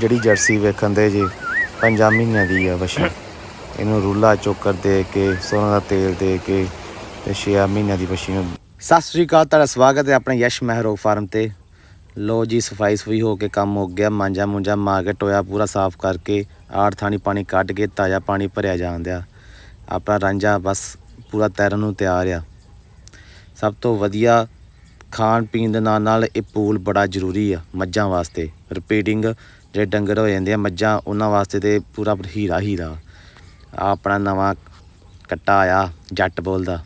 ਜਿਹੜੀ ਜਰਸੀ ਵੇਖਣ ਦੇ ਜੀ, ਪੰਜਾਂ ਮਹੀਨਿਆਂ ਦੀ ਆ ਵਸ਼ੀ। ਇਹਨੂੰ ਰੂਲਾ ਚੋਕਰ ਦੇ ਕੇ ਸਰੋਂ ਦਾ ਤੇਲ ਦੇ ਕੇ ਤੇ 6 ਮਹੀਨਿਆਂ ਦੀ ਵਸ਼ੀ ਨੂੰ ਸਤਿ ਸ੍ਰੀ ਅਕਾਲ, ਤੁਹਾਡਾ ਸਵਾਗਤ ਹੈ ਆਪਣੇ ਯਸ਼ ਮਹਿਰੋ ਫਾਰਮ ਤੇ। ਲੋ ਜੀ, ਸਫ਼ਾਈ ਸਫੂਈ ਹੋ ਕੇ ਕੰਮ ਹੋ ਗਿਆ, ਮਾਂਜਾ ਮੁੰਜਾ ਮਾਰ ਕੇ ਟੋਇਆ ਪੂਰਾ ਸਾਫ਼ ਕਰਕੇ, ਆੜ ਥਾਣੀ ਪਾਣੀ ਕੱਢ ਕੇ ਤਾਜ਼ਾ ਪਾਣੀ ਭਰਿਆ ਜਾਂਦਿਆ ਆਪਣਾ ਰਾਂਝਾ ਬਸ ਪੂਰਾ ਤੈਰਨ ਨੂੰ ਤਿਆਰ ਆ। ਸਭ ਤੋਂ ਵਧੀਆ ਖਾਣ ਪੀਣ ਦੇ ਨਾਲ ਨਾਲ ਇਹ ਪੂਲ ਬੜਾ ਜ਼ਰੂਰੀ ਆ ਮੱਝਾਂ ਵਾਸਤੇ। ਰਿਪੀਟਿੰਗ ਜਿਹੜੇ ਡੰਗਰ ਹੋ ਜਾਂਦੇ ਆ ਮੱਝਾਂ ਉਹਨਾਂ ਵਾਸਤੇ ਤੇ ਪੂਰਾ ਹੀਰਾ ਹੀਰਾ। ਆ ਆਪਣਾ ਨਵਾਂ ਕੱਟਾ ਆਇਆ ਜੱਟ ਬੋਲਦਾ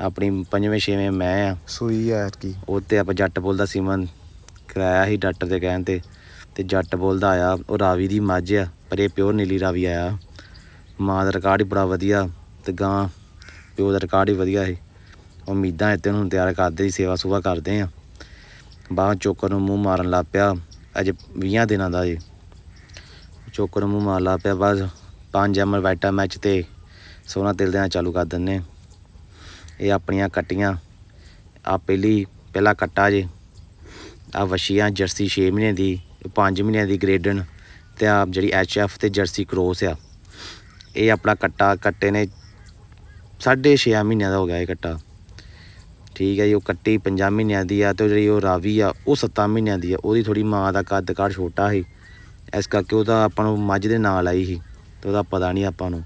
ਆਪਣੀ ਪੰਜਵੇਂ ਛੇਵੇਂ ਮੈਂ ਆ। ਸੂਈ ਆ ਕੀ ਉਹ ਤੇ ਆਪਾਂ ਜੱਟ ਬੋਲਦਾ ਸੀਮਨ ਕਰਾਇਆ ਸੀ ਡਾਕਟਰ ਦੇ ਕਹਿਣ ਤੇ। ਤੇ ਜੱਟ ਬੋਲਦਾ ਆਇਆ ਉਹ ਰਾਵੀ ਦੀ ਮੱਝ ਆ ਪਰ ਇਹ ਪਿਓਰ ਨੀਲੀ ਰਾਵੀ ਆਇਆ। ਮਾਂ ਦਾ ਰਿਕਾਰਡ ਹੀ ਬੜਾ ਵਧੀਆ ਤੇ ਗਾਂ ਪਿਓ ਦਾ ਰਿਕਾਰਡ ਹੀ ਵਧੀਆ ਸੀ। ਉਮੀਦਾਂ ਇੱਥੇ ਹੁਣ ਤਿਆਰ ਕਰਦੇ ਸੀ, ਸੇਵਾ ਸੁਵਾ ਕਰਦੇ ਆ। ਬਾਹਰ ਚੋਕਰ ਨੂੰ ਮੂੰਹ ਮਾਰਨ ਲੱਗ ਪਿਆ, ਅਜੇ 20 ਦਿਨਾਂ ਦਾ ਜੀ ਚੋਕਰ ਨੂੰ ਮੂੰਹ ਮਾਰਨ ਲੱਗ ਪਿਆ, ਬਸ 5 ਐਮਐਲ ਵਾਈਟਾ ਮੈਚ ਤੇ ਸੋਨਾ ਤਿਲ ਦੇਣਾ ਚਾਲੂ ਕਰ ਦਿੰਨੇ ਇਹ ਆਪਣੀਆਂ ਕੱਟੀਆਂ। ਆ ਪਹਿਲੀ, ਪਹਿਲਾ ਕੱਟਾ ਜੇ। ਆ ਵਸ਼ੀਆਂ ਜਰਸੀ 6 ਮਹੀਨੇ ਦੀ 5 ਮਹੀਨਿਆਂ ਦੀ ਗ੍ਰੇਡਨ ਤੇ ਆ ਜਿਹੜੀ ਐਫ ਤੇ ਜਰਸੀ ਕ੍ਰੋਸ ਆ। ਇਹ ਆਪਣਾ ਕੱਟਾ, ਕੱਟੇ ਨੇ 6.5 ਮਹੀਨਿਆਂ ਦਾ ਹੋ ਗਿਆ ਇਹ ਕੱਟਾ। ਠੀਕ ਹੈ ਜੀ, ਉਹ ਕੱਟੀ 5 ਮਹੀਨਿਆਂ ਦੀ ਆ ਤੇ ਜਿਹੜੀ ਉਹ ਰਾਵੀ ਆ, ਉਹ 7 ਮਹੀਨਿਆਂ ਦੀ ਆ, ਉਹਦੀ ਥੋੜੀ ਮਾਂ ਦਾ ਕੱਦ ਕਾੜ ਛੋਟਾ ਸੀ। ਇਸ ਕਰਕੇ ਉਹਦਾ ਆਪਾਂ ਨੂੰ ਮੱਝ ਦੇ ਨਾਲ ਆਈ ਸੀ, ਤੇ ਉਹਦਾ ਪਤਾ ਨਹੀਂ ਆਪਾਂ ਨੂੰ।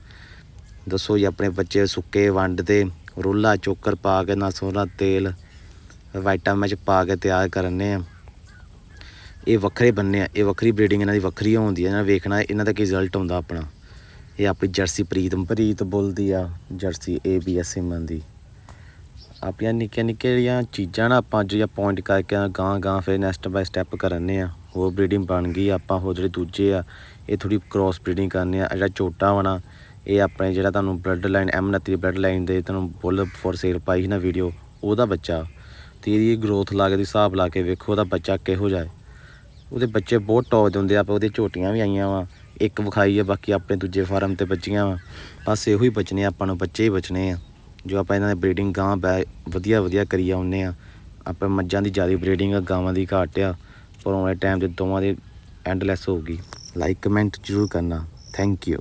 ਦੱਸੋ ਜੀ, ਆਪਣੇ ਬੱਚੇ ਸੁੱਕੇ ਵੰਡ ਤੇ ਰੋਲਾ ਚੋਕਰ ਪਾ ਕੇ ਨਾ ਸੋਨਾ ਤੇਲ ਵਾਈਟਾਮਿਨ ਚ ਪਾ ਕੇ ਤਿਆਰ ਕਰਨੇ ਆ। ਇਹ ਵੱਖਰੇ ਬੰਨੇ ਆ, ਇਹ ਵੱਖਰੀ ਬਰੀਡਿੰਗ ਇਹਨਾਂ ਦੀ ਵੱਖਰੀ ਹੁੰਦੀ ਹੈ ਇਹਨਾਂ ਨੇ ਵੇਖਣਾ, ਇਹਨਾਂ ਦਾ ਕੀ ਰਿਜ਼ਲਟ ਹੁੰਦਾ ਆਪਣਾ। ਇਹ ਆਪਣੀ ਜਰਸੀ ਪ੍ਰੀਤਮ ਪ੍ਰੀਤ ਬੁੱਲਦੀ ਆ, ਜਰਸੀ ਏਬੀਐਸ ਸਿਮਨ ਦੀ। ਆਪਣੀਆਂ ਨਿੱਕੀਆਂ ਨਿੱਕੀਆਂ ਜਿਹੜੀਆਂ ਚੀਜ਼ਾਂ ਨਾ ਆਪਾਂ ਅੱਜ ਜਾਂ ਪੁਆਇੰਟ ਕਰਕੇ ਗਾਂ ਗਾਂ ਫਿਰ ਨੈਕਸਟ ਬਾਈ ਸਟੈਪ ਕਰਨੇ ਆ, ਹੋਰ ਬਰੀਡਿੰਗ ਬਣ ਗਈ ਆਪਾਂ ਹੋਰ ਜਿਹੜੇ ਦੂਜੇ ਆ, ਇਹ ਥੋੜੀ ਕ੍ਰਾਸ ਬਰੀਡਿੰਗ ਕਰਨੇ ਆ ਜਿਹੜਾ ਛੋਟਾ ਹੋਣਾ ਇਹ ਆਪਣੇ ਜਿਹੜਾ ਤੁਹਾਨੂੰ ਬਲੱਡ ਲਾਈਨ ਐਮਨਤੀ ਬਲੱਡ ਲਾਈਨ ਦੇ ਤੁਹਾਨੂੰ ਬੁੱਲ ਫੋਰ ਸੇਲ ਪਾਈ ਸੀ ਨਾ ਵੀਡੀਓ ਉਹਦਾ ਬੱਚਾ, ਤੇ ਇਹਦੀ ਗਰੋਥ ਲਾ ਕੇ ਦੀ ਹਿਸਾਬ ਲਾ ਕੇ ਵੇਖੋ ਉਹਦਾ ਬੱਚਾ ਕਿਹੋ ਜਾਏ ਉਹਦੇ ਬੱਚੇ ਬਹੁਤ ਟੌਪ ਦੇ ਹੁੰਦੇ ਆ ਪਰ ਉਹਦੇ ਝੋਟੀਆਂ ਵੀ ਆਈਆਂ ਵਾ, ਇੱਕ ਵਿਖਾਈ ਆ, ਬਾਕੀ ਆਪਣੇ ਦੂਜੇ ਫਾਰਮ ਤੇ ਬੱਚੀਆਂ ਵਾ, ਬਸ ਇਹੋ ਹੀ ਬਚਨੇ ਆ, ਆਪਾਂ ਨੂੰ ਬੱਚੇ ਹੀ ਬਚਨੇ ਆ। ਜੋ ਆਪਾਂ ਇਹਨਾਂ ਦੀ ਬਰੀਡਿੰਗ ਗਾਂ ਬੈ, ਵਧੀਆ ਵਧੀਆ ਕਰੀ ਆਉਂਦੇ ਆ ਆਪਾਂ ਮੱਝਾਂ ਦੀ ਜ਼ਿਆਦਾ ਬਰੀਡਿੰਗ ਆ, ਗਾਵਾਂ ਦੀ ਘਾਟ ਆ, ਪਰ ਆਉਣ ਵਾਲੇ ਟਾਈਮ ਤੇ ਦੋਵਾਂ ਦੀ ਐਂਡਲੈਸ ਹੋਊਗੀ। ਲਾਈਕ ਕਮੈਂਟ ਜ਼ਰੂਰ ਕਰਨਾ। Thank you